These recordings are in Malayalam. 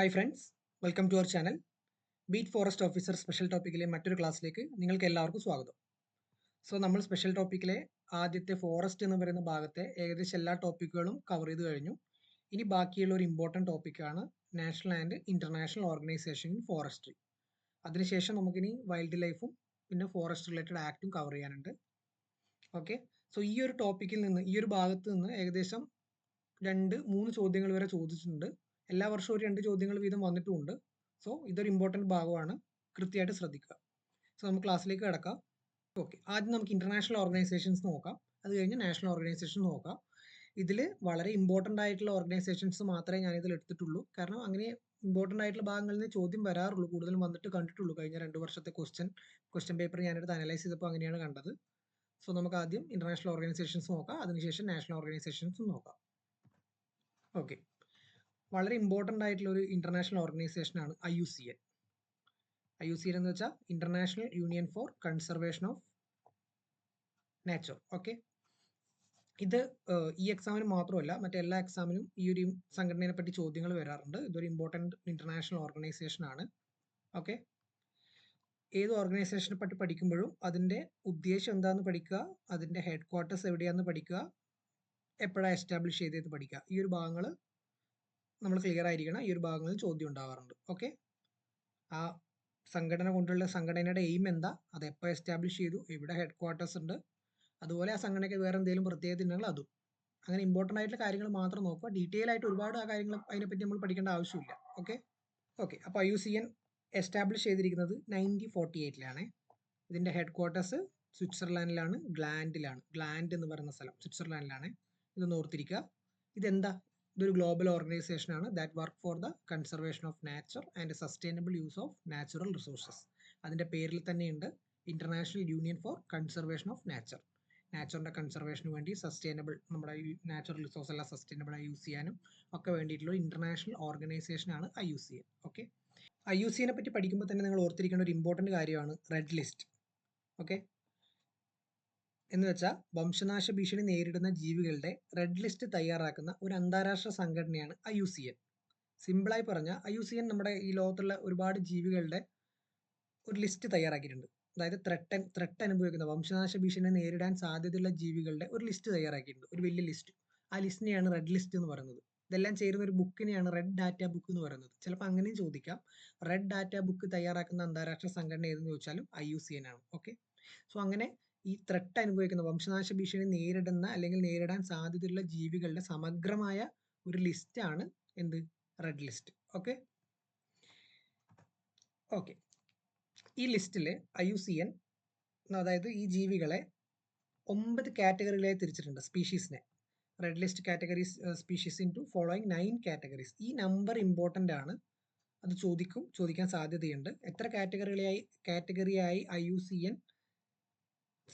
Hi friends welcome to our channel beat forest officer special ടോപ്പിക്കിലെ മറ്റൊരു ക്ലാസ്സിലേക്ക് നിങ്ങൾക്ക് എല്ലാവർക്കും സ്വാഗതം. സോ നമ്മൾ സ്പെഷ്യൽ ടോപ്പിക്കിലെ ആദ്യത്തെ ഫോറസ്റ്റ് എന്ന് പറയുന്ന ഭാഗത്തെ ഏകദേശം എല്ലാ ടോപ്പിക്കുകളും കവർ ചെയ്ത് കഴിഞ്ഞു. ഇനി ബാക്കിയുള്ള ഒരു ഇമ്പോർട്ടന്റ് ടോപ്പിക്കാണ് national and international organisation in forestry അതിനുശേഷം നമുക്കിനി വൈൽഡ് ലൈഫും പിന്നെ ഫോറസ്റ്റ് റിലേറ്റഡ് ആക്റ്റും കവർ ചെയ്യാനുണ്ട്. ഓക്കെ സോ ഈ ഒരു ടോപ്പിക്കിൽ നിന്ന് ഈ ഒരു ഭാഗത്ത് നിന്ന് ഏകദേശം രണ്ട് മൂന്ന് ചോദ്യങ്ങൾ വരെ ചോദിച്ചിട്ടുണ്ട്. എല്ലാ വർഷവും ഒരു രണ്ട് ചോദ്യങ്ങൾ വീതം വന്നിട്ടുമുണ്ട്. സോ ഇതൊരു ഇമ്പോർട്ടന്റ് ഭാഗമാണ്. കൃത്യമായിട്ട് ശ്രദ്ധിക്കുക. സോ നമുക്ക് ക്ലാസ്സിലേക്ക് കിടക്കാം. ഓക്കെ ആദ്യം നമുക്ക് ഇന്റർനാഷണൽ ഓർഗനൈസേഷൻസ് നോക്കാം. അത് കഴിഞ്ഞ് നാഷണൽ ഓർഗനൈസേഷൻ നോക്കാം. ഇതിൽ വളരെ ഇമ്പോർട്ടന്റ് ആയിട്ടുള്ള ഓർഗനൈസേഷൻസ് മാത്രമേ ഞാൻ എടുത്തിട്ടുള്ളൂ. കാരണം അങ്ങനെ ഇമ്പോർട്ടന്റ് ആയിട്ടുള്ള ഭാഗങ്ങളിൽ നിന്ന് ചോദ്യം വരാറുള്ളൂ. കൂടുതലും വന്നിട്ട് കണ്ടിട്ടുള്ളൂ. കഴിഞ്ഞ രണ്ട് വർഷത്തെ ക്വസ്റ്റ്യൻ ക്വസ്റ്റ്യൻ പേപ്പർ ഞാനെടുത്ത് അനലൈസ് ചെയ്തപ്പോൾ അങ്ങനെയാണ് കണ്ടത്. സോ നമുക്ക് ആദ്യം ഇന്റർനാഷണൽ ഓർഗനൈസേഷൻസ് നോക്കാം. അതിനുശേഷം നാഷണൽ ഓർഗനൈസേഷൻസ് നോക്കാം. ഓക്കെ വളരെ ഇമ്പോർട്ടന്റ് ആയിട്ടുള്ള ഒരു international ഓർഗനൈസേഷനാണ് I U C A I U C എന്ന് വെച്ചാൽ international union for conservation of nature okay ഇത് ഈ എക്സാമിന് മാത്രമല്ല മറ്റെല്ലാ എക്സാമിനും ഈ ഒരു സംഘടനയെ പറ്റി ചോദ്യങ്ങൾ വരാറുണ്ട്. ഇതൊരു ഇമ്പോർട്ടന്റ് ഇന്റർനാഷണൽ ഓർഗനൈസേഷൻ ആണ്. ഓക്കെ ഏത് ഓർഗനൈസേഷനെ പറ്റി പഠിക്കുമ്പോഴും അതിന്റെ ഉദ്ദേശം എന്താണെന്ന് പഠിക്കുക അതിന്റെ ഹെഡ് ക്വാർട്ടേഴ്സ് എവിടെയാണെന്ന് പഠിക്കുക എപ്പോഴാണ് എസ്റ്റാബ്ലിഷ് ചെയ്തത് പഠിക്കുക. ഈ ഒരു ഭാഗങ്ങൾ നമ്മൾ ക്ലിയർ ആയിരിക്കണം ഈ ഒരു ഭാഗങ്ങളിൽ ചോദ്യം ഉണ്ടാവാറുണ്ട്. ഓക്കെ ആ സംഘടന കൊണ്ടുള്ള സംഘടനയുടെ എയിം എന്താ? അത് എപ്പോൾ എസ്റ്റാബ്ലിഷ് ചെയ്തു? എവിടെ ഹെഡ് ക്വാർട്ടേഴ്സ് ഉണ്ട്? അതുപോലെ ആ സംഘടനയ്ക്ക് വേറെ എന്തെങ്കിലും പ്രത്യേകത ഉണ്ടെങ്കിൽ അതും. അങ്ങനെ ഇമ്പോർട്ടന്റ് ആയിട്ടുള്ള കാര്യങ്ങൾ മാത്രം നോക്കുക. ഡീറ്റെയിൽ ആയിട്ട് ഒരുപാട് ആ കാര്യങ്ങൾ അതിനെപ്പറ്റി നമ്മൾ പഠിക്കേണ്ട ആവശ്യമില്ല. ഓക്കെ ഓക്കെ അപ്പോൾ യു സി എൻ എസ്റ്റാബ്ലിഷ് ചെയ്തിരിക്കുന്നത് നയന്റീൻ ഫോർട്ടി എയ്റ്റിലാണ് ഇതിന്റെ ഹെഡ് ക്വാർട്ടേഴ്സ് സ്വിറ്റ്സർലാൻഡിലാണ് ഗ്ലാൻഡിലാണ്. ഗ്ലാൻഡ് എന്ന് പറയുന്ന സ്ഥലം സ്വിറ്റ്സർലാൻഡിലാണ്. ഇതൊന്ന് ഓർത്തിരിക്കുക ഇതെന്താ? ഇതൊരു ഗ്ലോബൽ ഓർഗനൈസേഷൻ ആണ് that work for the conservation of nature and sustainable use of natural resources അതിന്റെ പേരിൽ തന്നെയുണ്ട് international union for conservation of nature നാച്ചുറിന്റെ കൺസർവേഷന് വേണ്ടി സസ്റ്റൈനബിൾ നമ്മുടെ നാച്ചുറൽ റിസോഴ്സ് എല്ലാം സസ്റ്റൈനബിളായി യൂസ് ചെയ്യാനും ഒക്കെ വേണ്ടിയിട്ടുള്ള ഇന്റർനാഷണൽ ഓർഗനൈസേഷൻ ആണ് I U C N okay I U സിനെ പറ്റി പഠിക്കുമ്പോൾ തന്നെ നിങ്ങൾ ഓർത്തിരിക്കേണ്ട ഒരു ഇമ്പോർട്ടന്റ് കാര്യമാണ് റെഡ് ലിസ്റ്റ് ഓക്കെ എന്ന് വെച്ചാൽ വംശനാശ ഭീഷണി നേരിടുന്ന ജീവികളുടെ റെഡ് ലിസ്റ്റ് തയ്യാറാക്കുന്ന ഒരു അന്താരാഷ്ട്ര സംഘടനയാണ് ഐ യു സി എൻ. സിമ്പിളായി പറഞ്ഞാൽ ഐ യു സി എൻ നമ്മുടെ ഈ ലോകത്തുള്ള ഒരുപാട് ജീവികളുടെ ഒരു ലിസ്റ്റ് തയ്യാറാക്കിയിട്ടുണ്ട്. അതായത് ത്രെട്ടൻ ത്രെട്ട് അനുഭവിക്കുന്ന വംശനാശ ഭീഷണി നേരിടാൻ സാധ്യതയുള്ള ജീവികളുടെ ഒരു ലിസ്റ്റ് തയ്യാറാക്കിയിട്ടുണ്ട്. ഒരു വലിയ ലിസ്റ്റ് ആ ലിസ്റ്റിനെയാണ് റെഡ് ലിസ്റ്റ് എന്ന് പറയുന്നത്. ഇതെല്ലാം ചേരുന്ന ഒരു ബുക്കിനെയാണ് റെഡ് ഡാറ്റ ബുക്ക് എന്ന് പറയുന്നത്. ചിലപ്പോൾ അങ്ങനെയും ചോദിക്കാം. റെഡ് ഡാറ്റ ബുക്ക് തയ്യാറാക്കുന്ന അന്താരാഷ്ട്ര സംഘടന ഏതെന്ന് ചോദിച്ചാലും ഐ യു സി എൻ ആണ്. ഓക്കെ സോ അങ്ങനെ ഈ ത്രെട്ട് അനുഭവിക്കുന്ന. വംശനാശ ഭീഷണി നേരിടുന്ന അല്ലെങ്കിൽ നേരിടാൻ സാധ്യതയുള്ള ജീവികളുടെ സമഗ്രമായ ഒരു ലിസ്റ്റാണ് എന്ത്? റെഡ് ലിസ്റ്റ് ഓക്കെ ഓക്കെ ഈ ലിസ്റ്റിൽ ഐ യു സി എൻ അതായത് ഈ ജീവികളെ ഒമ്പത് കാറ്റഗറികളായി തിരിച്ചിട്ടുണ്ട് സ്പീഷീസിനെ red list categories species into following nine categories ഈ നമ്പർ ഇമ്പോർട്ടന്റ് ആണ്. അത് ചോദിക്കും ചോദിക്കാൻ സാധ്യതയുണ്ട്. എത്ര കാറ്റഗറികളായി കാറ്റഗറിയായി ഐ യു സി എൻ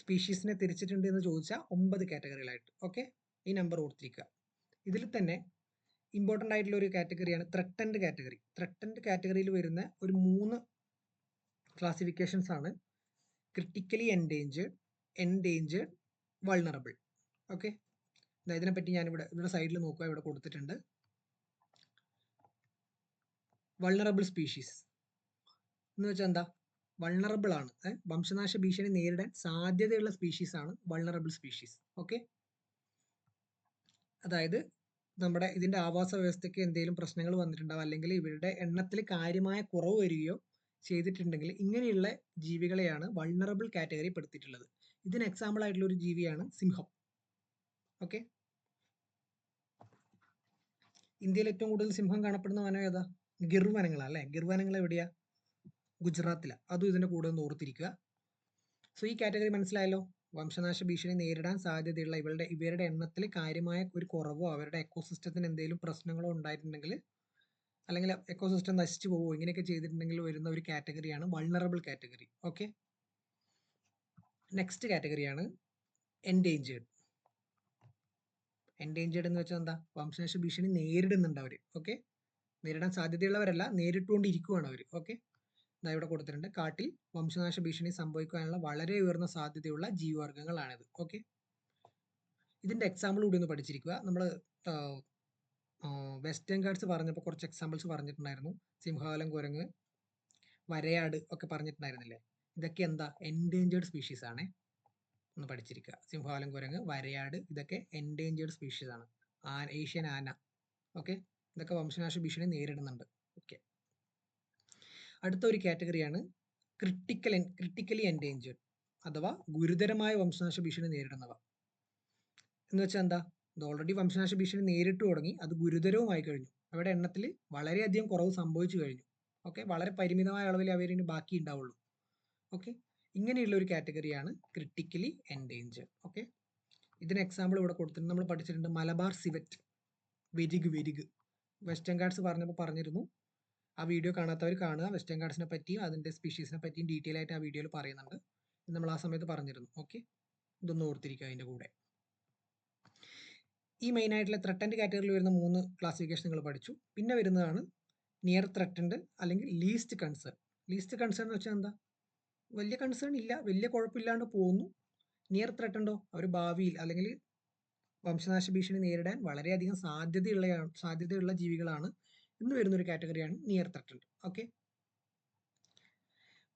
സ്പീഷീസിനെ തിരിച്ചിട്ടുണ്ട് എന്ന് ചോദിച്ചാൽ ഒമ്പത് കാറ്റഗറികളായിട്ട് ഓക്കെ? ഈ നമ്പർ ഓർത്തിരിക്കുക ഇതിൽ തന്നെ ഇമ്പോർട്ടന്റ് ആയിട്ടുള്ള ഒരു കാറ്റഗറിയാണ് ത്രട്ടൻഡ് കാറ്റഗറി. ത്രട്ടൻഡ് കാറ്റഗറിയിൽ വരുന്ന ഒരു മൂന്ന് ക്ലാസിഫിക്കേഷൻസ് ആണ്. Critically endangered endangered vulnerable okay? ഇതിനെപ്പറ്റി ഞാനിവിടെ ഇവിടെ സൈഡിൽ നോക്കുക ഇവിടെ കൊടുത്തിട്ടുണ്ട്. വൾണറബിൾ സ്പീഷീസ് എന്ന് വെച്ചാൽ എന്താ? വൾണറബിൾ ആണ്. വംശനാശ ഭീഷണി നേരിടാൻ സാധ്യതയുള്ള സ്പീഷീസ് ആണ് വൾണറബിൾ സ്പീഷീസ് ഓക്കെ അതായത് നമ്മുടെ ഇതിന്റെ ആവാസ വ്യവസ്ഥയ്ക്ക് എന്തെങ്കിലും പ്രശ്നങ്ങൾ വന്നിട്ടുണ്ടാവും അല്ലെങ്കിൽ ഇവരുടെ എണ്ണത്തിൽ കാര്യമായ കുറവ് വരികയോ ചെയ്തിട്ടുണ്ടെങ്കിൽ ഇങ്ങനെയുള്ള ജീവികളെയാണ് വൾണറബിൾ കാറ്റഗറി പെടുത്തിയിട്ടുള്ളത് ഇതിന് എക്സാമ്പിൾ ആയിട്ടുള്ള ഒരു ജീവിയാണ് സിംഹം. ഓക്കെ ഇന്ത്യയിൽ ഏറ്റവും കൂടുതൽ സിംഹം കാണപ്പെടുന്ന വനം ഏതാ? ഗിർ വനങ്ങളാണ് അല്ലേ? ഗിർ വനങ്ങൾ എവിടെയാ? ഗുജറാത്തിലാണ് അതും ഇതിന്റെ കൂടെ ഒന്ന് ഓർത്തിരിക്കുക. സോ ഈ കാറ്റഗറി മനസ്സിലായല്ലോ? വംശനാശ ഭീഷണി നേരിടാൻ സാധ്യതയുള്ള ഇവരുടെ ഇവരുടെ എണ്ണത്തിൽ കാര്യമായ ഒരു കുറവോ അവരുടെ എക്കോസിസ്റ്റത്തിന് എന്തെങ്കിലും പ്രശ്നങ്ങളോ ഉണ്ടായിട്ടുണ്ടെങ്കിൽ അല്ലെങ്കിൽ എക്കോസിസ്റ്റം നശിച്ചു പോവോ ഇങ്ങനെയൊക്കെ ചെയ്തിട്ടുണ്ടെങ്കിൽ വരുന്ന ഒരു കാറ്റഗറിയാണ് വൾണറബിൾ കാറ്റഗറി. ഓക്കെ നെക്സ്റ്റ് കാറ്റഗറിയാണ് എൻഡേഞ്ചേർഡ് എൻഡേഞ്ചേർഡ് എന്ന് വെച്ചാൽ എന്താ? വംശനാശ ഭീഷണി നേരിടുന്നുണ്ട് അവർ ഓക്കെ നേരിടാൻ സാധ്യതയുള്ളവരല്ല നേരിട്ടുകൊണ്ടിരിക്കുവാണ് അവർ ഓക്കെ ഇവിടെ കൊടുത്തിട്ടുണ്ട്. കാട്ടിൽ വംശനാശ ഭീഷണി സംഭവിക്കാനുള്ള വളരെ ഉയർന്ന സാധ്യതയുള്ള ജീവവർഗങ്ങളാണിത് ഓക്കെ ഇതിന്റെ എക്സാമ്പിൾ കൂടി ഒന്ന് പഠിച്ചിരിക്കുക. നമ്മൾ വെസ്റ്റേൺ ഗാർഡ്സ് പറഞ്ഞപ്പോൾ കുറച്ച് എക്സാമ്പിൾസ് പറഞ്ഞിട്ടുണ്ടായിരുന്നു. സിംഹകാലം കുരങ്ങ് വരയാട് ഒക്കെ പറഞ്ഞിട്ടുണ്ടായിരുന്നില്ലേ? ഇതൊക്കെ എന്താ? എൻഡേഞ്ചേർഡ് സ്പീഷീസ് ആണ്. ഒന്ന് പഠിച്ചിരിക്കുക. സിംഹകാലം കുരങ്ങ് വരയാട് ഇതൊക്കെ എൻഡേഞ്ചേർഡ് സ്പീഷീസ് ആണ്. ആ ഏഷ്യൻ ആന. ഓക്കെ ഇതൊക്കെ വംശനാശ ഭീഷണി നേരിടുന്നുണ്ട്. അടുത്ത ഒരു കാറ്റഗറിയാണ് ക്രിട്ടിക്കൽ ക്രിട്ടിക്കലി എൻഡേഞ്ചേർഡ് അഥവാ ഗുരുതരമായ വംശനാശ ഭീഷണി നേരിടുന്നവ. എന്ന് വെച്ചാൽ എന്താ? ഇത് ഓൾറെഡി വംശനാശ ഭീഷണി നേരിട്ട് തുടങ്ങി അത് ഗുരുതരവുമായി കഴിഞ്ഞു. അവരുടെ എണ്ണത്തിൽ വളരെയധികം കുറവ് സംഭവിച്ചു കഴിഞ്ഞു. ഓക്കെ വളരെ പരിമിതമായ അളവിൽ അവരിന് ബാക്കി ഉണ്ടാവുള്ളൂ. ഓക്കെ ഇങ്ങനെയുള്ള ഒരു കാറ്റഗറിയാണ് ക്രിട്ടിക്കലി എൻഡേഞ്ചർ ഓക്കെ ഇതിന് എക്സാമ്പിൾ ഇവിടെ കൊടുത്തിട്ടുണ്ട്. നമ്മൾ പഠിച്ചിട്ടുണ്ട് മലബാർ സിവറ്റ്. വെരിഗ് വെരിഗ്. വെസ്റ്റേൺ ഗാർഡ്സ് പറഞ്ഞപ്പോൾ പറഞ്ഞിരുന്നു. ആ വീഡിയോ കാണാത്തവർ കാണുക. വെസ്റ്റേൺ ഗാർഡ്സിനെ പറ്റിയും അതിന്റെ സ്പീഷീസിനെ പറ്റിയും ഡീറ്റെയിൽ ആയിട്ട് ആ വീഡിയോയിൽ പറയുന്നുണ്ട്. നമ്മൾ ആ സമയത്ത് പറഞ്ഞിരുന്നു. ഓക്കെ ഇതൊന്ന് ഓർത്തിരിക്കുക അതിന്റെ കൂടെ. ഈ മെയിൻ ആയിട്ടുള്ള ത്രട്ടൻഡ് കാറ്റഗറിയിൽ വരുന്ന മൂന്ന് ക്ലാസിഫിക്കേഷൻ നിങ്ങൾ പഠിച്ചു. പിന്നെ വരുന്നതാണ് നിയർ ത്രട്ടൻഡ് അല്ലെങ്കിൽ ലീസ്റ്റ് കൺസേൺ ലീസ്റ്റ് കൺസേൺ എന്ന് വെച്ചാൽ എന്താ? വലിയ കൺസേൺ ഇല്ല. വലിയ കുഴപ്പമില്ലാണ്ട് പോകുന്നു. നിയർ ത്രട്ടൻഡോ അവർ ഭാവിയിൽ അല്ലെങ്കിൽ വംശനാശ ഭീഷണി നേരിടാൻ വളരെയധികം സാധ്യതയുള്ള സാധ്യതയുള്ള ജീവികളാണ് എന്ന് വരുന്ന ഒരു കാറ്റഗറിയാണ് നിയർ ത്രട്ടൻഡ് ഓക്കെ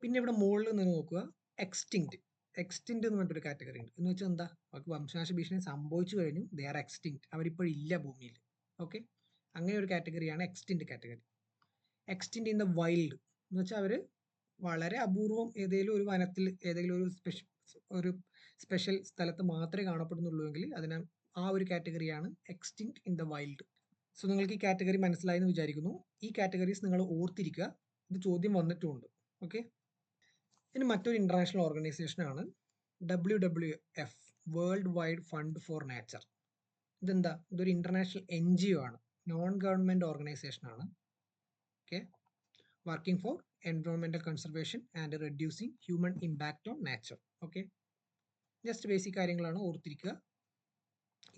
പിന്നെ ഇവിടെ മുകളിൽ നിന്ന് നോക്കുക. എക്സ്റ്റിങ്ക്റ്റ് എക്സ്റ്റിങ്ക്റ്റ് എന്ന് പറഞ്ഞിട്ടൊരു കാറ്റഗറി ഉണ്ട്. എന്ന് വെച്ചാൽ എന്താ? അവർക്ക് വംശനാശ ഭീഷണി സംഭവിച്ചു കഴിഞ്ഞു. ദേ ആർ എക്സ്റ്റിങ്ക്റ്റ് അവരിപ്പോഴില്ല ഭൂമിയിൽ. ഓക്കെ അങ്ങനെ ഒരു കാറ്റഗറിയാണ് extinct category. Extinct in the wild എന്ന് വെച്ചാൽ അവർ വളരെ അപൂർവം ഏതെങ്കിലും ഒരു വനത്തിൽ ഏതെങ്കിലും ഒരു സ്പെഷ്യൽ ഒരു സ്പെഷ്യൽ സ്ഥലത്ത് മാത്രമേ കാണപ്പെടുന്നുള്ളൂ എങ്കിൽ അതിനെ ആ ഒരു കാറ്റഗറിയാണ് extinct in the wild so നിങ്ങൾക്ക് ഈ കാറ്റഗറി മനസ്സിലായെന്ന് വിചാരിക്കുന്നു. ഈ കാറ്റഗറീസ് നിങ്ങൾ ഓർത്തിരിക്കുക. ഇത് ചോദ്യം വന്നിട്ടുമുണ്ട് ഓക്കെ ഇനി മറ്റൊരു international ഓർഗനൈസേഷനാണ് W W F world wide fund for nature ഇതെന്താ? ഇതൊരു ഇന്റർനാഷണൽ എൻ ജി ഒ ആണ്. നോൺ ഗവൺമെന്റ് ഓർഗനൈസേഷനാണ് okay working for എൻവയോൺമെന്റൽ conservation and reducing human impact on nature okay just basic കാര്യങ്ങളാണ് ഓർത്തിരിക്കുക.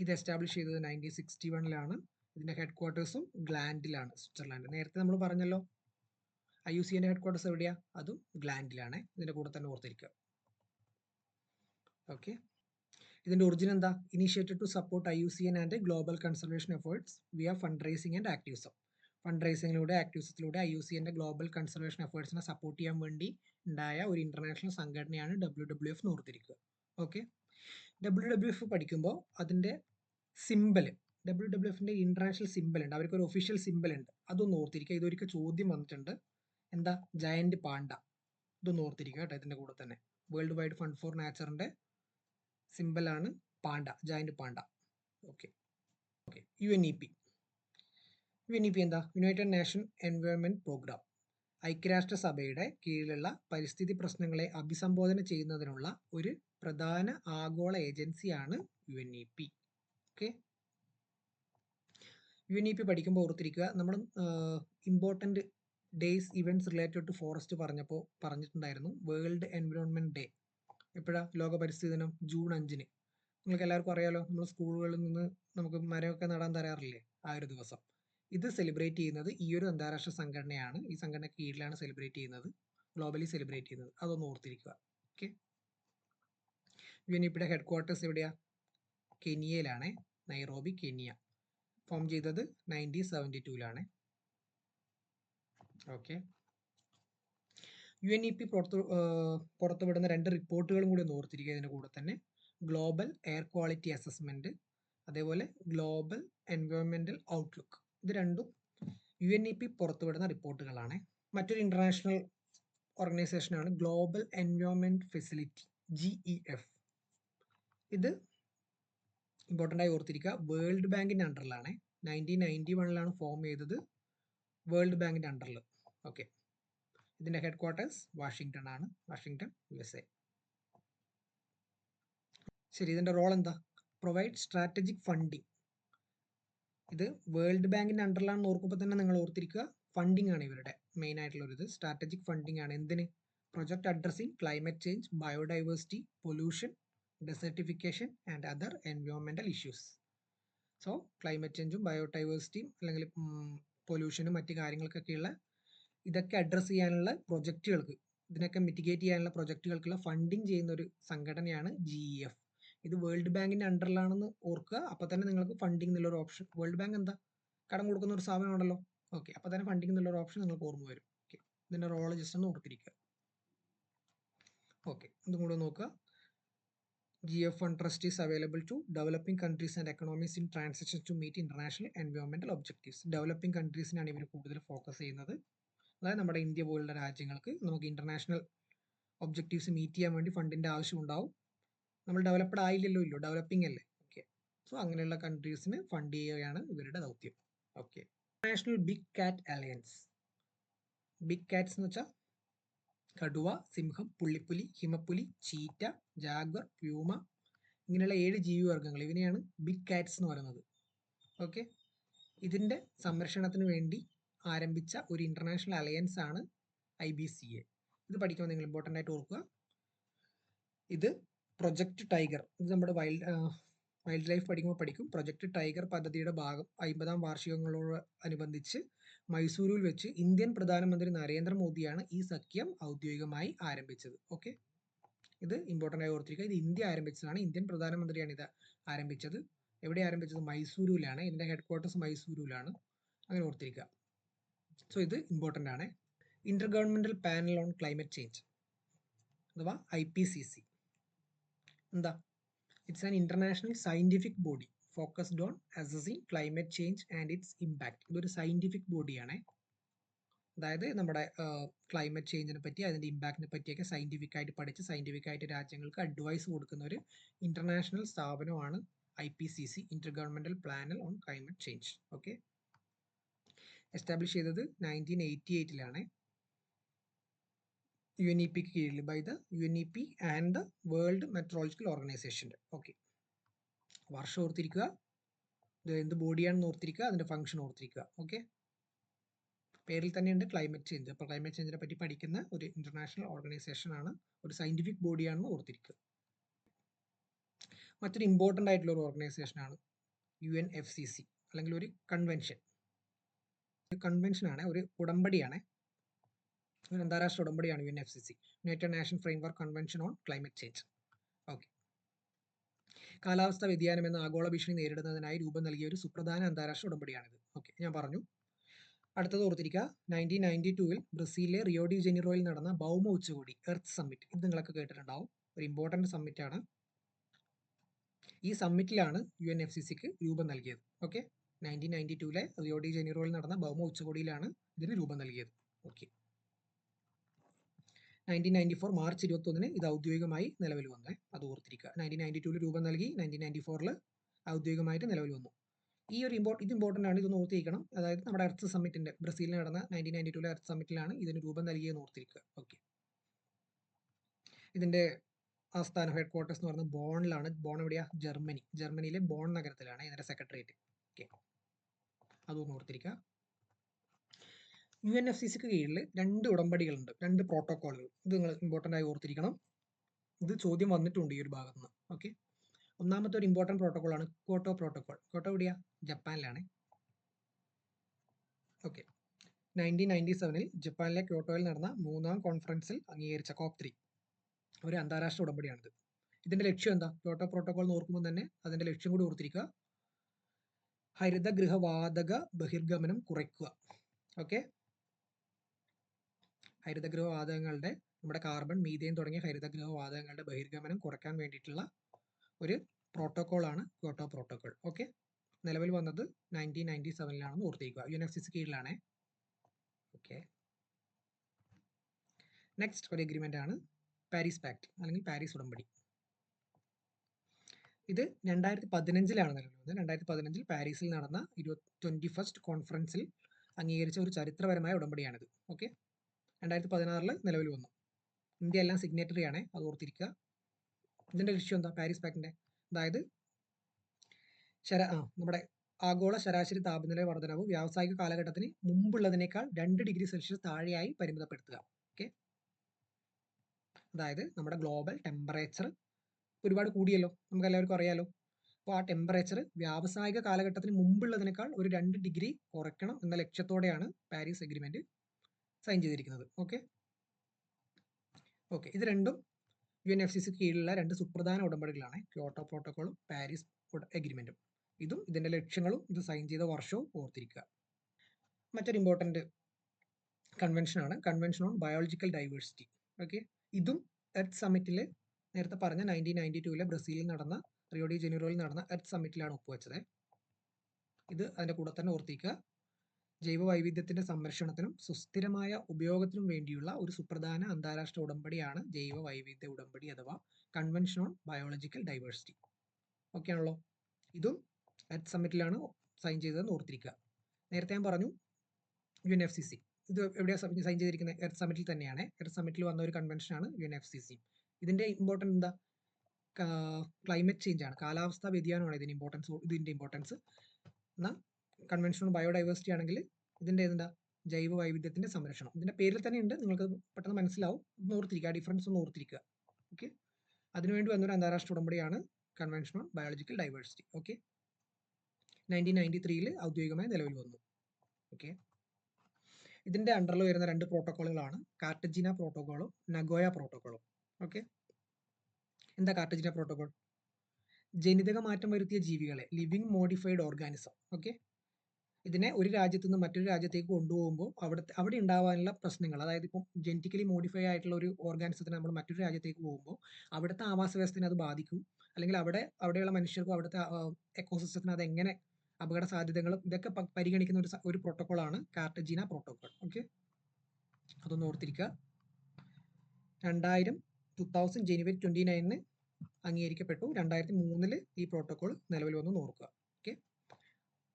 ഇത് എസ്റ്റാബ്ലിഷ് ചെയ്തത് നയന്റീൻ സിക്സ്റ്റി വണ്ണിലാണ് ഇതിന്റെ ഹെഡ് ക്വാർട്ടേഴ്സും ഗ്ലാൻഡിലാണ് സ്വിറ്റ്സർലാൻഡ്. നേരത്തെ നമ്മൾ പറഞ്ഞല്ലോ ഐ യു സിന്റെ ഹെഡ് ക്വാർട്ടേഴ്സ് എവിടെയാണ് അതും ഗ്ലാൻഡിലാണ്. ഇതിന്റെ കൂടെ തന്നെ ഓർത്തിരിക്കുക. ഓക്കെ. ഇതിന്റെ ഒറിജിൻ എന്താ? Initiated to support I U C N and global conservation efforts we are fund raising and activism fund റൈസിംഗിലൂടെ ആക്ടിവിസത്തിലൂടെ ഐ യു സി എന്റെ ഗ്ലോബൽ കൺസർവേഷൻ എഫേർട്സിനെ സപ്പോർട്ട് ചെയ്യാൻ വേണ്ടി ഉണ്ടായ ഒരു ഇന്റർനാഷണൽ സംഘടനയാണ് ഡബ്ല്യു ഡബ്ല്യു എഫ് ഓർത്തിരിക്കുക. ഓക്കെ. ഡബ്ല്യു ഡബ്ല്യു എഫ് പഠിക്കുമ്പോൾ അതിന്റെ സിമ്പിൾ ഡബ്ല്യു ഡബ്ല്യു എഫിന്റെ ഇന്റർനാഷണൽ സിമ്പിൾ ഉണ്ട്. അവർക്ക് ഒരു ഒഫീഷ്യൽ സിമ്പിൾ ഉണ്ട്. അതൊന്ന് ഓർത്തിരിക്കുക. ഇതൊരിക്കൽ ചോദ്യം വന്നിട്ടുണ്ട്. എന്താ? Giant panda. ഇതൊന്ന് ഓർത്തിരിക്കുക കേട്ടോ ഇതിന്റെ കൂടെ തന്നെ. വേൾഡ് വൈഡ് ഫണ്ട് ഫോർ നാച്ചറിന്റെ സിമ്പിളാണ് panda. Giant panda. Okay okay U N E P U N E P എന്താ? യുണൈറ്റഡ് നേഷൻ എൻവയോൺമെന്റ് പ്രോഗ്രാം ഐക്യരാഷ്ട്രസഭയുടെ കീഴിലുള്ള പരിസ്ഥിതി പ്രശ്നങ്ങളെ അഭിസംബോധന ചെയ്യുന്നതിനുള്ള ഒരു പ്രധാന ആഗോള ഏജൻസിയാണ് U N E P okay U N E P പഠിക്കുമ്പോൾ ഓർത്തിരിക്കുക നമ്മൾ important days events related to forest പറഞ്ഞപ്പോൾ പറഞ്ഞിട്ടുണ്ടായിരുന്നു. വേൾഡ് എൻവിറോൺമെന്റ് ഡേ എപ്പോഴാണ് ലോക പരിസ്ഥിതി ദിനം ജൂൺ അഞ്ചിന്. നിങ്ങൾക്ക് എല്ലാവർക്കും അറിയാലോ നമ്മൾ സ്കൂളുകളിൽ നിന്ന് നമുക്ക് മരമൊക്കെ നടാൻ തരാറില്ലേ? ആ ഒരു ദിവസം. ഇത് സെലിബ്രേറ്റ് ചെയ്യുന്നത് ഈ ഒരു അന്താരാഷ്ട്ര സംഘടനയാണ്. ഈ സംഘടന കീഴിലാണ് സെലിബ്രേറ്റ് ചെയ്യുന്നത്. ഗ്ലോബലി സെലിബ്രേറ്റ് ചെയ്യുന്നത്. അതൊന്ന് ഓർത്തിരിക്കുക. ഓക്കെ യു എൻ ഇപ്പിയുടെ ഹെഡ് ക്വാർട്ടേഴ്സ് എവിടെയാണ് കെനിയയിലാണ്. Nairobi Kenya. ഫോം ചെയ്തത് nineteen seventy ടൂവിലാണ് okay U N E P പുറത്തു പുറത്തുവിടുന്ന രണ്ട് റിപ്പോർട്ടുകളും കൂടി ഒന്ന് ഓർത്തിരിക്കുക ഇതിന്റെ കൂടെ തന്നെ. ഗ്ലോബൽ എയർ ക്വാളിറ്റി അസസ്മെന്റ് അതേപോലെ ഗ്ലോബൽ എൻവയോൺമെന്റൽ ഔട്ട്ലുക്ക് ഇത് രണ്ടും യു എൻ ഇ പി പുറത്തുവിടുന്ന റിപ്പോർട്ടുകളാണ്. മറ്റൊരു international ഓർഗനൈസേഷനാണ് global environment facility G E F ഇത് ഇമ്പോർട്ടന്റ് ആയി ഓർത്തിരിക്കുക. വേൾഡ് ബാങ്കിന്റെ അണ്ടറിലാണ് നയന്റീൻ നയന്റി വണ്ണിലാണ് ഫോം ചെയ്തത് വേൾഡ് ബാങ്കിന്റെ അണ്ടറിൽ ഓക്കെ ഇതിന്റെ ഹെഡ് ക്വാർട്ടേഴ്സ് വാഷിങ്ടൺ ആണ്. വാഷിങ്ടൺ യു എസ് എ ശരി ഇതിന്റെ റോൾ എന്താ? പ്രൊവൈഡ് സ്ട്രാറ്റജിക് ഫണ്ടിങ് ഇത് വേൾഡ് ബാങ്കിന്റെ അണ്ടറിലാണെന്ന് ഓർക്കുമ്പോൾ തന്നെ നിങ്ങൾ ഓർത്തിരിക്കുക. ഫണ്ടിങ് ആണ് ഇവരുടെ മെയിൻ ആയിട്ടുള്ള ഒരു ഇത്. സ്ട്രാറ്റജിക് ഫണ്ടിങ് ആണ്. എന്തിന്? Project addressing climate change biodiversity pollution desertification and other എൻവയോൺമെന്റൽ issues so climate ചേഞ്ചും ബയോഡൈവേഴ്സിറ്റിയും അല്ലെങ്കിൽ പൊല്യൂഷനും മറ്റു കാര്യങ്ങൾക്കൊക്കെയുള്ള ഇതൊക്കെ അഡ്രസ്സ് ചെയ്യാനുള്ള പ്രൊജക്റ്റുകൾക്ക് ഇതിനൊക്കെ മിറ്റിഗേറ്റ് ചെയ്യാനുള്ള പ്രൊജക്റ്റുകൾക്കുള്ള ഫണ്ടിങ് ചെയ്യുന്ന ഒരു സംഘടനയാണ് ജി ഇ എഫ് ഇത് വേൾഡ് ബാങ്കിന്റെ അണ്ടറിലാണെന്ന് ഓർക്കുക. അപ്പോൾ തന്നെ നിങ്ങൾക്ക് ഫണ്ടിങ് എന്നുള്ളൊരു ഓപ്ഷൻ വേൾഡ് ബാങ്ക് എന്താ? കടം കൊടുക്കുന്ന ഒരു സ്ഥാപനമാണല്ലോ ഓക്കെ അപ്പോൾ തന്നെ ഫണ്ടിങ് എന്നുള്ളൊരു ഓപ്ഷൻ നിങ്ങൾക്ക് ഓർമ്മ വരും. ഓക്കെ ഇതിന്റെ റോൾ ജസ്റ്റ് ഒന്ന് ഓർത്തിരിക്കുക. ഓക്കെ ഇതും കൂടെ നോക്കുക. G fund trust is available to developing countries and economies in in to meet international environmental objectives. Developing countries-നാണ് ഇവർ കൂടുതൽ ഫോക്കസ് ചെയ്യുന്നത്. അതായത് നമ്മുടെ ഇന്ത്യ പോലുള്ള രാജ്യങ്ങൾക്ക് നമുക്ക് ഇന്റർനാഷണൽ ഒബ്ജക്റ്റീവ്സ് മീറ്റ് ചെയ്യാൻ വേണ്ടി ഫണ്ടിന്റെ ആവശ്യം ഉണ്ടാവും. നമ്മൾ ഡെവലപ്ഡ് ആയില്ലല്ലോ ഇല്ലോ ഡെവലപ്പിംഗ് അല്ലേ? ഓക്കെ സോ അങ്ങനെയുള്ള കൺട്രീസിന് ഫണ്ട് ചെയ്യുകയാണ് ഇവരുടെ ദൗത്യം. Okay international big cat alliance big cats എന്ന് വെച്ചാൽ കടുവ സിംഹം പുള്ളിപ്പുലി ഹിമപ്പുലി ചീറ്റ ജാഗ്വർ പ്യൂമ ഇങ്ങനെയുള്ള ഏഴ് ജീവിവർഗങ്ങൾ. ഇതിനെയാണ് ബിഗ് കാറ്റ്സ് എന്ന് പറയുന്നത്. ഓക്കെ ഇതിന്റെ സംരക്ഷണത്തിന് വേണ്ടി ആരംഭിച്ച ഒരു ഇന്റർനാഷണൽ അലയൻസ് ആണ് ഐ ബി സി എ ഇത് പഠിക്കുമ്പോൾ നിങ്ങൾ ഇമ്പോർട്ടന്റ് ആയിട്ട് ഓർക്കുക. ഇത് പ്രൊജക്ട് ടൈഗർ ഇത് നമ്മുടെ വൈൽഡ് വൈൽഡ് ലൈഫ് പഠിക്കുമ്പോൾ പഠിക്കും. പ്രൊജക്ട് ടൈഗർ പദ്ധതിയുടെ ഭാഗം അമ്പതാം വാർഷികങ്ങളോട് അനുബന്ധിച്ച് മൈസൂരിൽ വെച്ച് ഇന്ത്യൻ പ്രധാനമന്ത്രി നരേന്ദ്രമോദിയാണ് ഈ സഖ്യം ഔദ്യോഗികമായി ആരംഭിച്ചത്. ഓക്കെ ഇത് ഇമ്പോർട്ടന്റ് ആയി ഓർത്തിരിക്കുക. ഇത് ഇന്ത്യ ആരംഭിച്ചതാണ്. ഇന്ത്യൻ പ്രധാനമന്ത്രിയാണ് ഇത് ആരംഭിച്ചത്. എവിടെ ആരംഭിച്ചത്? മൈസൂരിലാണ്. ഇതിന്റെ ഹെഡ് ക്വാർട്ടേഴ്സ് മൈസൂരിലാണ്. അങ്ങനെ ഓർത്തിരിക്കുക. സോ ഇത് ഇമ്പോർട്ടന്റ് ആണ്. Intergovernmental panel on climate change അഥവാ ഐ പി സി സി എന്താ? It's an international scientific body focused on assessing climate change and its impact ഇതൊരു സയന്റിഫിക് ബോഡിയാണ് അതായത് നമ്മുടെ ക്ലൈമറ്റ് ചേഞ്ചിനെ പറ്റി അതിന്റെ ഇമ്പാക്റ്റിനെ പറ്റിയൊക്കെ സയന്റിഫിക് ആയിട്ട് പഠിച്ച് സയന്റിഫിക് ആയിട്ട് രാജ്യങ്ങൾക്ക് അഡ്വൈസ് കൊടുക്കുന്ന ഒരു ഇന്റർനാഷണൽ സ്ഥാപനമാണ് I P C C intergovernmental panel on climate change okay establish ചെയ്തത് നയന്റീൻ എയ്റ്റി എയ്റ്റിലാണ് യു എൻ ഇ പിക്ക് കീഴിൽ by the U N E P and the world meteorological ഓർഗനൈസേഷന്റെ ഓക്കെ വർഷം ഓർത്തിരിക്കുക. എന്ത് ബോഡിയാണെന്ന് ഓർത്തിരിക്കുക അതിന്റെ ഫംഗ്ഷൻ ഓർത്തിരിക്കുക. ഓക്കെ പേരിൽ തന്നെയുണ്ട് ക്ലൈമറ്റ് ചേഞ്ച് അപ്പോൾ ക്ലൈമറ്റ് ചേഞ്ചിനെ പറ്റി പഠിക്കുന്ന ഒരു ഇന്റർനാഷണൽ ഓർഗനൈസേഷൻ ആണ് ഒരു സയന്റിഫിക് ബോഡിയാണെന്ന് ഓർത്തിരിക്കുക. മറ്റൊരു ഇമ്പോർട്ടന്റ് ആയിട്ടുള്ള ഒരു ഓർഗനൈസേഷൻ ആണ് U N F C C അല്ലെങ്കിൽ ഒരു കൺവെൻഷൻ ഒരു കൺവെൻഷനാണ് ഒരു ഉടമ്പടിയാണ്. ഒരു അന്താരാഷ്ട്ര ഉടമ്പടിയാണ് U N F C C united nation framework convention on climate change കാലാവസ്ഥാ വ്യതിയാനം എന്ന ആഗോള ഭീഷണി നേരിടുന്നതിനായി രൂപം നൽകിയ ഒരു സുപ്രധാന അന്താരാഷ്ട്ര ഉടമ്പടിയാണിത്. ഓക്കെ ഞാൻ പറഞ്ഞു. അടുത്തത് ഓർത്തിരിക്കുക. നയന്റീൻ നയന്റി ടൂവിൽ ബ്രസീലിലെ റിയോഡി ജെനിറോയിൽ നടന്ന ബൗമ ഉച്ചകോടി എർത്ത് സമ്മിറ്റ് ഇത് നിങ്ങളൊക്കെ കേട്ടിട്ടുണ്ടാവും. ഒരു ഇമ്പോർട്ടന്റ് സമ്മിറ്റാണ് ഈ സമ്മിറ്റിലാണ് യു എൻ എഫ് സി സിക്ക് രൂപം നൽകിയത്. ഓക്കെ നയന്റീൻ നയന്റി ടൂവിലെ റിയോഡി ജെനിറോയിൽ നടന്ന ബൗമ ഉച്ചകോടിയിലാണ് ഇതിന് രൂപം നൽകിയത്. Okay. Nineteen ninety four March ഇരുപത്തൊന്നിന് ഇത് ഔദ്യോഗികമായി നിലവിൽ വന്നേ. അത് ഓർത്തിരിക്കുക. നയന്റീൻ നയന്റി ടൂവിൽ രൂപം നൽകി നയന്റീൻ നയന്റി ഫോറിൽ ഔദ്യോഗികമായിട്ട് നിലവിൽ വന്നു. ഈ ഒരു ഇമ്പോർട്ട് ഇത് ഇമ്പോർട്ടന്റ് ആണ്. ഇതൊന്ന് ഓർത്തിരിക്കണം. അതായത് നമ്മുടെ എർത്ത് സമ്മിറ്റിന്റെ ബ്രസീലിൽ നടന്ന നയന്റീൻ നയന്റി ടൂലെ എർത്ത് സമ്മിറ്റിലാണ് ഇതിന് രൂപം നൽകിയെന്ന് ഓർത്തിരിക്കുക. ഓക്കെ ഇതിന്റെ ആസ്ഥാനം ഹെഡ് ക്വാർട്ടേഴ്സ് എന്ന് പറയുന്നത് ബോണിലാണ്. ബോൺ എവിടെയാ? ജർമ്മനി. ജർമ്മനിയിലെ ബോൺ നഗരത്തിലാണ് ഇതിന്റെ സെക്രട്ടേറിയറ്റ് ഓക്കെ അതൊന്ന് ഓർത്തിരിക്കുക. യു എൻ എഫ് സി സിക്ക് കീഴിൽ രണ്ട് ഉടമ്പടികളുണ്ട്. രണ്ട് പ്രോട്ടോക്കോളുകൾ. ഇത് നിങ്ങൾ ഇമ്പോർട്ടന്റ് ആയി ഓർത്തിരിക്കണം. ഇത് ചോദ്യം വന്നിട്ടുണ്ട് ഈ ഒരു ഭാഗത്ത് നിന്ന് ഓക്കെ ഒന്നാമത്തെ ഒരു ഇമ്പോർട്ടന്റ് പ്രോട്ടോകോൾ ആണ് ക്യോട്ടോ പ്രോട്ടോകോൾ ക്യോട്ടോ എവിടെയാ? ജപ്പാനിലാണ്. ഓക്കെ നയന്റീൻ നയന്റി സെവനിൽ ജപ്പാനിലെ ക്യോട്ടോയിൽ നടന്ന മൂന്നാം കോൺഫറൻസിൽ അംഗീകരിച്ച കോപ്പ് ത്രീ ഒരു അന്താരാഷ്ട്ര ഉടമ്പടിയാണിത്. ഇതിന്റെ ലക്ഷ്യം എന്താ? ക്യോട്ടോ പ്രോട്ടോകോൾ എന്ന് ഓർക്കുമ്പോൾ തന്നെ അതിന്റെ ലക്ഷ്യം കൂടി ഓർത്തിരിക്കുക. ഹരിതഗൃഹവാതക ബഹിർഗമനം കുറയ്ക്കുക. ഓക്കെ ഹരിതഗൃഹവാതകങ്ങളുടെ നമ്മുടെ കാർബൺ മീഥേൻ തുടങ്ങിയ ഹരിതഗൃഹവാതകങ്ങളുടെ ബഹിർഗമനം കുറയ്ക്കാൻ വേണ്ടിയിട്ടുള്ള ഒരു പ്രോട്ടോകോൾ ആണ് ക്യോട്ടോ പ്രോട്ടോകോൾ ഓക്കെ? നിലവിൽ വന്നത് നയന്റീൻ നയന്റി സെവനിലാണെന്ന് ഓർത്തിരിക്കുക യു സി ഓക്കെ? നെക്സ്റ്റ് ഒരു എഗ്രിമെന്റ് ആണ് പാരീസ് പാക്ട് അല്ലെങ്കിൽ പാരീസ് ഉടമ്പടി. ഇത് രണ്ടായിരത്തി പതിനഞ്ചിലാണ് നിലവിൽ വന്നത്. രണ്ടായിരത്തി പതിനഞ്ചിൽ പാരീസിൽ നടന്ന ഇരുപത്തി ട്വന്റി ഫസ്റ്റ് കോൺഫറൻസിൽ അംഗീകരിച്ച ഒരു ചരിത്രപരമായ ഉടമ്പടിയാണിത്. ഓക്കെ? രണ്ടായിരത്തി പതിനാറിൽ നിലവിൽ വന്നു. ഇന്ത്യ എല്ലാം സിഗ്നേറ്ററി ആണ് അത് ഓർത്തിരിക്കുക. ഇതിന്റെ ലക്ഷ്യം എന്താ? പാരീസ് പാക്കിന്റെ അതായത് ശരാ ആ നമ്മുടെ ആഗോള ശരാശരി താപനില വർധനവ് വ്യാവസായിക കാലഘട്ടത്തിന് മുമ്പുള്ളതിനേക്കാൾ രണ്ട് ഡിഗ്രി സെൽഷ്യസ് താഴെയായി പരിമിതപ്പെടുത്തുക. ഓക്കെ? അതായത് നമ്മുടെ ഗ്ലോബൽ ടെമ്പറേച്ചർ ഒരുപാട് കൂടിയല്ലോ നമുക്ക് എല്ലാവർക്കും അറിയാലോ. അപ്പോൾ ആ ടെമ്പറേച്ചർ വ്യാവസായിക കാലഘട്ടത്തിന് മുമ്പുള്ളതിനേക്കാൾ ഒരു രണ്ട് ഡിഗ്രി കുറയ്ക്കണം എന്ന ലക്ഷ്യത്തോടെയാണ് പാരീസ് എഗ്രിമെന്റ് സൈൻ ചെയ്തിരിക്കുന്നത്. ഓക്കെ ഓക്കെ ഇത് രണ്ടും U N F C C കീഴിലുള്ള രണ്ട് സുപ്രധാന ഉടമ്പടികളാണ്. ക്യോട്ടോ പ്രോട്ടോക്കോളും പാരീസ് അഗ്രിമെന്റും ഇതും ഇതിന്റെ ലക്ഷ്യങ്ങളും ഇത് സൈൻ ചെയ്ത വർഷവും ഓർത്തിരിക്കുക. മറ്റൊരു important കൺവെൻഷനാണ് convention on biological diversity okay ഇതും എർത്ത് സമ്മിറ്റിൽ നേരത്തെ പറഞ്ഞ നയന്റീൻ നയന്റി ടൂവിലെ ബ്രസീലിൽ നടന്ന റിയോഡി ജനുവറിയിൽ നടന്ന എർത്ത് സമ്മിറ്റിലാണ് ഒപ്പുവെച്ചത്. ഇത് അതിന്റെ കൂടെ തന്നെ ഓർത്തിക്കുക ജൈവ വൈവിധ്യത്തിന്റെ സംരക്ഷണത്തിനും സുസ്ഥിരമായ ഉപയോഗത്തിനും വേണ്ടിയുള്ള ഒരു സുപ്രധാന അന്താരാഷ്ട്ര ഉടമ്പടിയാണ് ജൈവ വൈവിധ്യ ഉടമ്പടി അഥവാ convention on biological diversity okay ആണല്ലോ? ഇതും അറ്റ് സമ്മിറ്റിലാണ് സൈൻ ചെയ്തതെന്ന് ഓർത്തിരിക്കുക. നേരത്തെ ഞാൻ പറഞ്ഞു U N F C C ഇത് എവിടെയാണ് സൈൻ ചെയ്തിരിക്കുന്നത്? എർത്ത് സമ്മിറ്റിൽ തന്നെയാണ്. എർത്ത് സമ്മിറ്റിൽ വന്ന ഒരു കൺവെൻഷനാണ് U N F C C ഇതിന്റെ ഇമ്പോർട്ടന്റ് എന്താ? ക്ലൈമറ്റ് ചേഞ്ച് ആണ്. കാലാവസ്ഥാ വ്യതിയാനമാണ് ഇതിന് ഇമ്പോർട്ടൻസ് ഇതിന്റെ ഇമ്പോർട്ടൻസ് എന്നാൽ കൺവെൻഷൻ ബയോഡൈവേഴ്സിറ്റി ആണെങ്കിൽ ഇതിന്റെ എന്താ ജൈവ വൈവിധ്യത്തിന്റെ സംരക്ഷണം. ഇതിന്റെ പേരിൽ തന്നെ ഉണ്ട് നിങ്ങൾക്ക് പെട്ടെന്ന് മനസ്സിലാവും. ഒന്ന് ഓർത്തിരിക്കുക ആ ഡിഫറൻസ് ഒന്ന് ഓർത്തിരിക്കുക. ഓക്കെ അതിനുവേണ്ടി വന്നൊരു അന്താരാഷ്ട്ര ഉടമ്പടിയാണ് convention on biological diversity okay nineteen ninety ത്രീയിൽ ഔദ്യോഗികമായി നിലവിൽ വന്നു. ഓക്കെ ഇതിന്റെ അണ്ടറിൽ വരുന്ന രണ്ട് പ്രോട്ടോക്കോളുകളാണ് കാർട്ടജിന പ്രോട്ടോക്കോളും നഗോയ പ്രോട്ടോക്കോളും ഓക്കെ എന്താ കാർട്ടജിന പ്രോട്ടോക്കോൾ ജനിതക മാറ്റം വരുത്തിയ ജീവികളെ ലിവിങ് മോഡിഫൈഡ് ഓർഗാനിസം ഓക്കെ ഇതിനെ ഒരു രാജ്യത്തു നിന്ന് മറ്റൊരു രാജ്യത്തേക്ക് കൊണ്ടുപോകുമ്പോൾ അവിടെ അവിടെ ഉണ്ടാവാനുള്ള പ്രശ്നങ്ങൾ അതായത് ഇപ്പം ജനറ്റിക്കലി മോഡിഫൈ ആയിട്ടുള്ള ഒരു ഓർഗാനിസത്തിനെ നമ്മൾ മറ്റൊരു രാജ്യത്തേക്ക് പോകുമ്പോൾ അവിടുത്തെ ആവാസ വ്യവസ്ഥയെ അത് ബാധിക്കും. അല്ലെങ്കിൽ അവിടെ അവിടെയുള്ള മനുഷ്യർക്കും അവിടുത്തെ എക്കോസിസ്റ്റത്തിന് അത് എങ്ങനെ അപകട സാധ്യതകളും ഇതൊക്കെ പരിഗണിക്കുന്ന ഒരു ഒരു പ്രോട്ടോക്കോളാണ് കാർട്ടജീന പ്രോട്ടോക്കോൾ ഓക്കെ അതൊന്ന് ഓർത്തിരിക്കുക. രണ്ടായിരം ടു തൗസൻഡ് ജനുവരി ട്വന്റി നയനിന് അംഗീകരിക്കപ്പെട്ടു. രണ്ടായിരത്തി മൂന്നിൽ ഈ പ്രോട്ടോകോൾ നിലവിൽ വന്നു നോക്കുക ഓക്കെ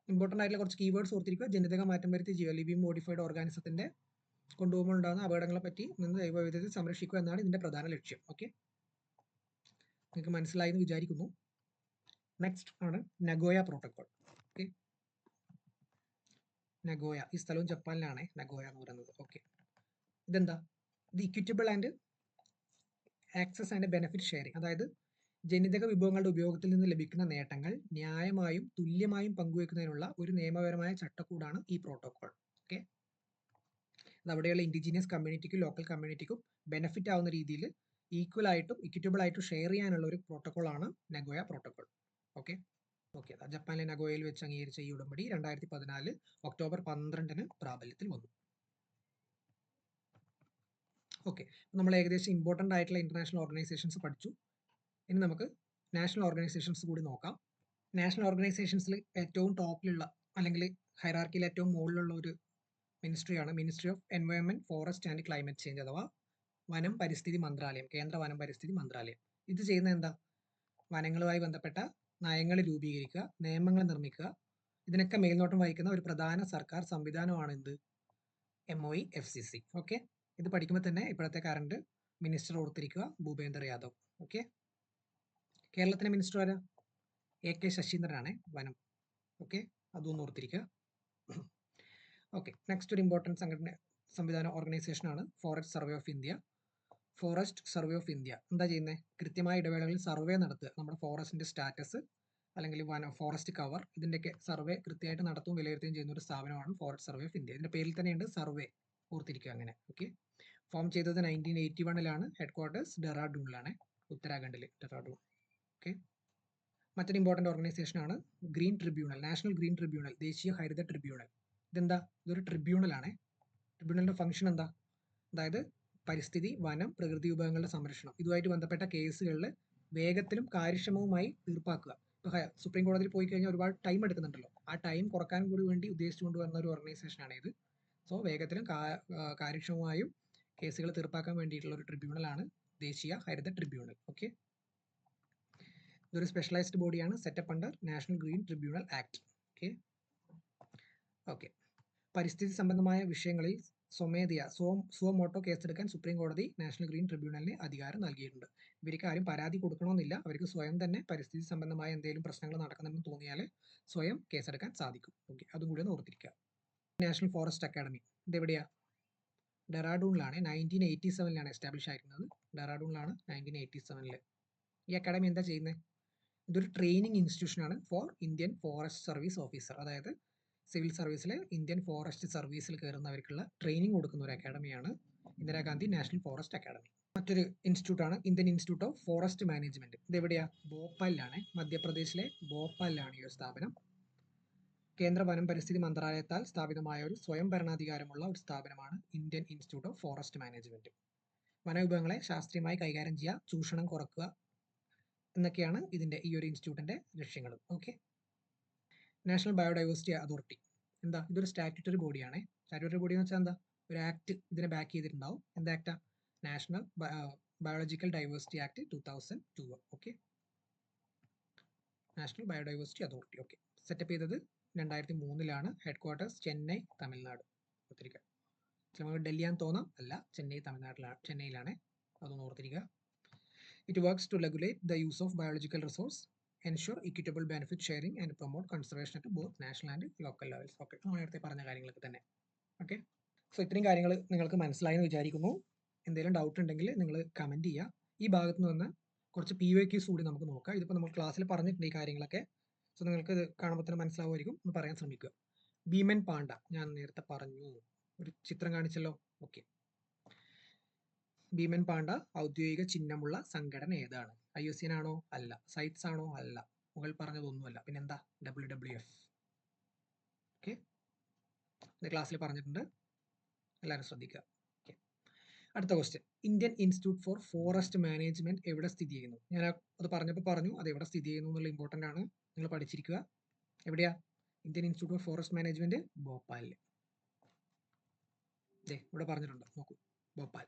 ഇമ്പോർട്ടന്റ് ആയിട്ടുള്ള കുറച്ച് കീവേഡ്സ് ഓർത്തിരിക്കുക. ജനിതക മാറ്റം വരുത്തി ജിയോലിബി മോഡിഫൈഡ് ഓർഗാനിസത്തിന്റെ കൊണ്ടുപോകുമ്പോൾ ഉണ്ടാകുന്ന അപകടങ്ങളെ പറ്റി നിന്ന് ജൈവവൈവിധ്യത്തെ സംരക്ഷിക്കുക എന്നാണ് ഇതിന്റെ പ്രധാന ലക്ഷ്യം. ഓക്കെ നിങ്ങൾക്ക് മനസ്സിലായി എന്ന് വിചാരിക്കുന്നു. നെക്സ്റ്റ് ആണ് നഗോയ പ്രോട്ടോകോൾ ഓക്കെ നഗോയ ഈ സ്ഥലവും ജപ്പാനിലാണ് നഗോയ എന്ന് പറയുന്നത്. ഓക്കെ ഇതെന്താ? ഇത് equitable and access and benefit sharing അതായത് ജനിതക വിഭവങ്ങളുടെ ഉപയോഗത്തിൽ നിന്ന് ലഭിക്കുന്ന നേട്ടങ്ങൾ ന്യായമായും തുല്യമായും പങ്കുവെക്കുന്നതിനുള്ള ഒരു നിയമപരമായ ചട്ടക്കൂടാണ് ഈ പ്രോട്ടോകോൾ ഓക്കെ അവിടെയുള്ള ഇൻഡിജീനിയസ് കമ്മ്യൂണിറ്റിക്കും ലോക്കൽ കമ്മ്യൂണിറ്റിക്കും ബെനിഫിറ്റ് ആവുന്ന രീതിയിൽ ഈക്വൽ ആയിട്ടും ഇക്വിറ്റബിൾ ആയിട്ടും ഷെയർ ചെയ്യാനുള്ള ഒരു പ്രോട്ടോകോൾ ആണ് നഗോയ പ്രോട്ടോകോൾ ഓക്കെ ഓക്കെ ജപ്പാനിലെ നഗോയയിൽ വെച്ച് അംഗീകരിച്ച ഈ ഉടമ്പടി രണ്ടായിരത്തി പതിനാല് ഒക്ടോബർ പന്ത്രണ്ടിന് പ്രാബല്യത്തിൽ വന്നു. ഓക്കെ നമ്മൾ ഏകദേശം ഇമ്പോർട്ടന്റ് ആയിട്ടുള്ള ഇന്റർനാഷണൽ ഓർഗനൈസേഷൻസ് പഠിച്ചു. ഇനി നമുക്ക് നാഷണൽ ഓർഗനൈസേഷൻസ് കൂടി നോക്കാം. നാഷണൽ ഓർഗനൈസേഷൻസിൽ ഏറ്റവും ടോപ്പിലുള്ള അല്ലെങ്കിൽ ഹൈറാർക്കിയിൽ ഏറ്റവും മുകളിലുള്ള ഒരു മിനിസ്ട്രിയാണ് ministry of environment forest and climate change അഥവാ വനം പരിസ്ഥിതി മന്ത്രാലയം കേന്ദ്ര വനം പരിസ്ഥിതി മന്ത്രാലയം. ഇത് ചെയ്യുന്ന എന്താ? വനങ്ങളുമായി ബന്ധപ്പെട്ട നയങ്ങൾ രൂപീകരിക്കുക നിയമങ്ങൾ നിർമ്മിക്കുക. ഇതിനൊക്കെ മേൽനോട്ടം വഹിക്കുന്ന ഒരു പ്രധാന സർക്കാർ സംവിധാനമാണ് എന്ത്? M O E F C C okay ഇത് പഠിക്കുമ്പോൾ തന്നെ ഇപ്പോഴത്തെ കറണ്ട് മിനിസ്റ്റർ ഓർത്തിരിക്കുക ഭൂപേന്ദർ യാദവ്. ഓക്കെ കേരളത്തിലെ മിനിസ്റ്റർ ആരാ? എ കെ ശശീന്ദ്രനാണ് വനം. ഓക്കെ അതൊന്നും ഓർത്തിരിക്കുക. ഓക്കെ നെക്സ്റ്റ് ഒരു ഇമ്പോർട്ടന്റ് സംഘടന സംവിധാന ഓർഗനൈസേഷനാണ് forest survey of India forest survey of India എന്താ ചെയ്യുന്നത് കൃത്യമായ ഇടവേളകളിൽ സർവേ നടത്തുക. നമ്മുടെ ഫോറസ്റ്റിന്റെ സ്റ്റാറ്റസ് അല്ലെങ്കിൽ വന ഫോറസ്റ്റ് കവർ ഇതിന്റെയൊക്കെ സർവേ കൃത്യമായിട്ട് നടത്തുകയും വിലയിരുത്തുകയും ചെയ്യുന്ന ഒരു സ്ഥാപനമാണ് ഫോറസ്റ്റ് സർവേ ഓഫ് ഇന്ത്യ ഇതിന്റെ പേരിൽ തന്നെയുണ്ട് സർവേ ഓർത്തിരിക്കുക അങ്ങനെ. ഓക്കെ ഫോം ചെയ്തത് നയന്റീൻ എയ്റ്റി വണ്ണിലാണ് ഹെഡ് ക്വാർട്ടേഴ്സ് ഡെറാഡൂണിലാണ് ഉത്തരാഖണ്ഡിൽ ഡെറാഡൂൺ ഓക്കെ മറ്റൊരു important ഓർഗനൈസേഷനാണ് green tribunal national green tribunal ദേശീയ ഹരിത ട്രിബ്യൂണൽ ഇതെന്താ? ഇതൊരു ട്രിബ്യൂണലാണ് ട്രിബ്യൂണലിന്റെ ഫംഗ്ഷൻ എന്താ? അതായത് പരിസ്ഥിതി വനം പ്രകൃതി വിഭവങ്ങളുടെ സംരക്ഷണം. ഇതുമായിട്ട് ബന്ധപ്പെട്ട കേസുകളിൽ വേഗത്തിലും കാര്യക്ഷമവുമായി തീർപ്പാക്കുക. ഇപ്പോൾ സുപ്രീം കോടതിയിൽ പോയി കഴിഞ്ഞാൽ ഒരുപാട് ടൈം എടുക്കുന്നുണ്ടല്ലോ. ആ ടൈം കുറയ്ക്കാൻ കൂടി വേണ്ടി ഉദ്ദേശിച്ചുകൊണ്ട് വന്ന ഒരു ഓർഗനൈസേഷനാണ് ഇത്. സോ വേഗത്തിലും കാര്യക്ഷമമായും കേസുകൾ തീർപ്പാക്കാൻ വേണ്ടിയിട്ടുള്ള ഒരു ട്രിബ്യൂണലാണ് ദേശീയ ഹരിത ട്രിബ്യൂണൽ ഓക്കെ ഇതൊരു സ്പെഷ്യലൈസ്ഡ് ബോഡിയാണ് set up under national green tribunal act okay okay പരിസ്ഥിതി സംബന്ധമായ വിഷയങ്ങളിൽ സ്വമേധയ സ്വ സ്വമോട്ടോ കേസെടുക്കാൻ സുപ്രീം കോടതി നാഷണൽ ഗ്രീൻ ട്രിബ്യൂണലിന് അധികാരം നൽകിയിട്ടുണ്ട്. ഇവർക്ക് ആരും പരാതി കൊടുക്കണമെന്നില്ല. അവർക്ക് സ്വയം തന്നെ പരിസ്ഥിതി സംബന്ധമായ എന്തെങ്കിലും പ്രശ്നങ്ങൾ നടക്കുന്നുണ്ടെന്ന് തോന്നിയാൽ സ്വയം കേസെടുക്കാൻ സാധിക്കും. ഓക്കെ അതും കൂടി ഒന്ന് ഓർത്തിരിക്കുക. നാഷണൽ ഫോറസ്റ്റ് അക്കാഡമി ഇതെവിടെയാ? ഡെറാഡൂണിലാണ്. നയന്റീൻ എയ്റ്റി സെവനിലാണ് എസ്റ്റാബ്ലിഷ് ആയിരിക്കുന്നത് ഡെറാഡൂണിലാണ് നയന്റീൻ എയ്റ്റി സെവനിൽ ഈ അക്കാഡമി എന്താ ചെയ്യുന്നത് ഇതൊരു ട്രെയിനിങ് ഇൻസ്റ്റിറ്റ്യൂഷനാണ് for Indian forest service officer അതായത് സിവിൽ സർവീസിൽ ഇന്ത്യൻ ഫോറസ്റ്റ് സർവീസിൽ കയറുന്നവർക്കുള്ള ട്രെയിനിങ് കൊടുക്കുന്ന ഒരു അക്കാഡമിയാണ് ഇന്ദിരാഗാന്ധി നാഷണൽ ഫോറസ്റ്റ് അക്കാഡമി മറ്റൊരു ഇൻസ്റ്റിറ്റ്യൂട്ട് ആണ് Indian institute of forest management ഇത് എവിടെയാ? ഭോപ്പാലിലാണ്. മധ്യപ്രദേശിലെ ഭോപ്പാലിലാണ് ഈ ഒരു സ്ഥാപനം. കേന്ദ്ര വനം പരിസ്ഥിതി മന്ത്രാലയത്താൽ സ്ഥാപിതമായ ഒരു സ്വയം ഭരണാധികാരമുള്ള ഒരു സ്ഥാപനമാണ് Indian institute of forest management വനവിഭവങ്ങളെ ശാസ്ത്രീയമായി കൈകാര്യം ചെയ്യുക ചൂഷണം കുറക്കുക എന്നൊക്കെയാണ് ഇതിന്റെ ഈ ഒരു ഇൻസ്റ്റിറ്റ്യൂട്ടിന്റെ ലക്ഷ്യങ്ങൾ ഓക്കെ നാഷണൽ ബയോഡൈവേഴ്സിറ്റി അതോറിറ്റി എന്താ? ഇതൊരു സ്റ്റാറ്റ്യൂട്ടറി ബോഡിയാണ് സ്റ്റാറ്റ്യൂട്ടറി ബോഡി എന്ന് വെച്ചാൽ എന്താ? ഒരു ആക്ട് ഇതിനെ ബാക്ക് ചെയ്തിട്ടുണ്ടാവും. എന്താ ആക്ടാ national biological diversity act two thousand two okay national biodiversity authority okay set up ചെയ്തത് രണ്ടായിരത്തി മൂന്നിലാണ് ഹെഡ് ക്വാർട്ടേഴ്സ് ചെന്നൈ തമിഴ്നാട് ഓർത്തിരിക്കുക ചിലപ്പോൾ ഡൽഹിയാന്ന് തോന്നാം. അല്ല ചെന്നൈ തമിഴ്നാട്ടിലാണ് ചെന്നൈയിലാണ് അതൊന്ന് ഓർത്തിരിക്കുക it works to regulate the use of biological resource, ensure equitable benefit sharing and promote conservation at both national and local levels okay നമ്മൾ നേരത്തെ പറഞ്ഞ കാര്യങ്ങളൊക്കെ തന്നെ. ഓക്കെ സോ ഇത്രയും കാര്യങ്ങൾ നിങ്ങൾക്ക് മനസ്സിലായെന്ന് വിചാരിക്കുന്നു. എന്തെങ്കിലും ഡൗട്ട് ഉണ്ടെങ്കിൽ നിങ്ങൾ കമന്റ് ചെയ്യുക ഈ ഭാഗത്ത് നിന്ന് കുറച്ച് പി വൈ ക്യൂസ് കൂടി നമുക്ക് നോക്കാം. ഇതിപ്പോൾ നമ്മൾ ക്ലാസ്സിൽ പറഞ്ഞിട്ടുണ്ട് ഈ കാര്യങ്ങളൊക്കെ. സോ നിങ്ങൾക്ക് ഇത് കാണുമ്പോൾ തന്നെ മനസ്സിലാവുമായിരിക്കും. ഒന്ന് പറയാൻ ശ്രമിക്കുക. ഭീമൻ പാണ്ഡ ഞാൻ നേരത്തെ പറഞ്ഞു. ഒരു ചിത്രം കാണിച്ചല്ലോ. ഓക്കെ ഭീമൻ പാണ്ഡ ഔദ്യോഗിക ചിഹ്നമുള്ള സംഘടന ഏതാണ്? ഐ എസ് എൻ ആണോ അല്ല. സൈറ്റ്സ് ആണോ? അല്ല. മുകൾ പറഞ്ഞതൊന്നുമല്ല. പിന്നെന്താ? ഡബ്ല്യു ഡബ്ല്യു എഫ് ഓക്കെ ക്ലാസ്സിൽ പറഞ്ഞിട്ടുണ്ട്. എല്ലാവരും ശ്രദ്ധിക്കുക. അടുത്ത question Indian institute for forest management എവിടെ സ്ഥിതി ചെയ്യുന്നു? ഞാൻ അത് പറഞ്ഞപ്പോൾ പറഞ്ഞു അത് എവിടെ സ്ഥിതി ചെയ്യുന്നു എന്നുള്ള ഇമ്പോർട്ടന്റ് ആണ്. നിങ്ങൾ പഠിച്ചിരിക്കുക. എവിടെയാ? Indian institute of forest management ഭോപ്പാലിൽ ഇവിടെ പറഞ്ഞിട്ടുണ്ട്. നോക്കൂ. ഭോപ്പാൽ.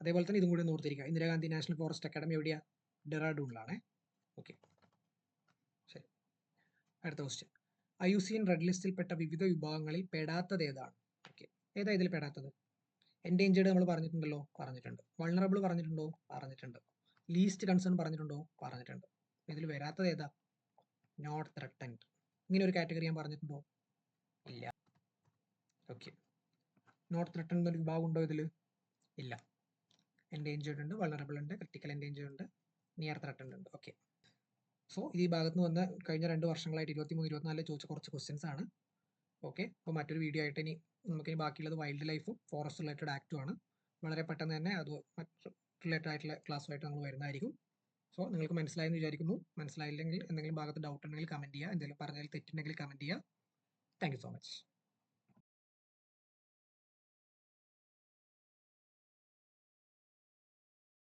അതേപോലെ തന്നെ ഇതും കൂടി ഒന്ന് ഓർത്തിരിക്കുക. ഇന്ദിരാഗാന്ധി നാഷണൽ ഫോറസ്റ്റ് അക്കാഡമി എവിടെയാ? ഡെറാഡൂണിലാണ്. ഓക്കെ. ശരി. അടുത്ത question I U C N red ലിസ്റ്റിൽപ്പെട്ട വിവിധ വിഭാഗങ്ങളിൽ പെടാത്തത് ഏതാണ്? ഓക്കെ. ഏതാ ഇതിൽ പെടാത്തത്? എൻഡേഞ്ചേർഡ് നമ്മൾ പറഞ്ഞിട്ടുണ്ടല്ലോ? പറഞ്ഞിട്ടുണ്ട്. വൾണറബിൾ പറഞ്ഞിട്ടുണ്ടോ? പറഞ്ഞിട്ടുണ്ട്. ലീസ്റ്റ് കൺസേൺ പറഞ്ഞിട്ടുണ്ടോ? പറഞ്ഞിട്ടുണ്ട്. ഇതിൽ വരാത്തത് ഏതാ? നോട്ട് ത്രട്ടൻഡ് ഇങ്ങനെ ഒരു കാറ്റഗറി ഞാൻ പറഞ്ഞിട്ടുണ്ടോ? ഇല്ല. ഓക്കെ. നോട്ട് ത്രട്ടൻഡ് എന്നൊരു വിഭാഗം ഉണ്ടോ ഇതിൽ? ഇല്ല. എൻഡേഞ്ചേർഡ് ഉണ്ട് വളറബിൾ ഉണ്ട് ക്രിട്ടിക്കൽ എൻഡേഞ്ചേർഡ് ഉണ്ട് നിയർ ത്രട്ടൻഡ് ഉണ്ട്. ഓക്കെ സോ ഈ ഭാഗത്ത് നിന്ന് വന്ന കഴിഞ്ഞ രണ്ട് വർഷങ്ങളായിട്ട് ഇരുപത്തി മൂന്ന് ഇരുപത്തിനാലിൽ ചോദിച്ച കുറച്ച് ക്വസ്റ്റ്യൻസ് ആണ്. ഓക്കെ അപ്പോൾ മറ്റൊരു വീഡിയോ ആയിട്ട് ഇനി നമുക്കിനി ബാക്കിയുള്ളത് വൈൽഡ് ലൈഫും ഫോറസ്റ്റ് റിലേറ്റഡ് ആക്റ്റും ആണ്. വളരെ പെട്ടെന്ന് തന്നെ അത് റിലേറ്റഡ് ആയിട്ടുള്ള ക്ലാസ്സുമായിട്ട് നമ്മൾ വരുന്നതായിരിക്കും. സോ നിങ്ങൾക്ക് മനസ്സിലായെന്ന് വിചാരിക്കുന്നു. മനസ്സിലായില്ലെങ്കിൽ എന്തെങ്കിലും ഭാഗത്ത് ഡൗട്ട് ഉണ്ടെങ്കിൽ കമന്റ് ചെയ്യുക. എന്തെങ്കിലും പറഞ്ഞാൽ തെറ്റുണ്ടെങ്കിൽ കമന്റ് ചെയ്യുക. Thank so much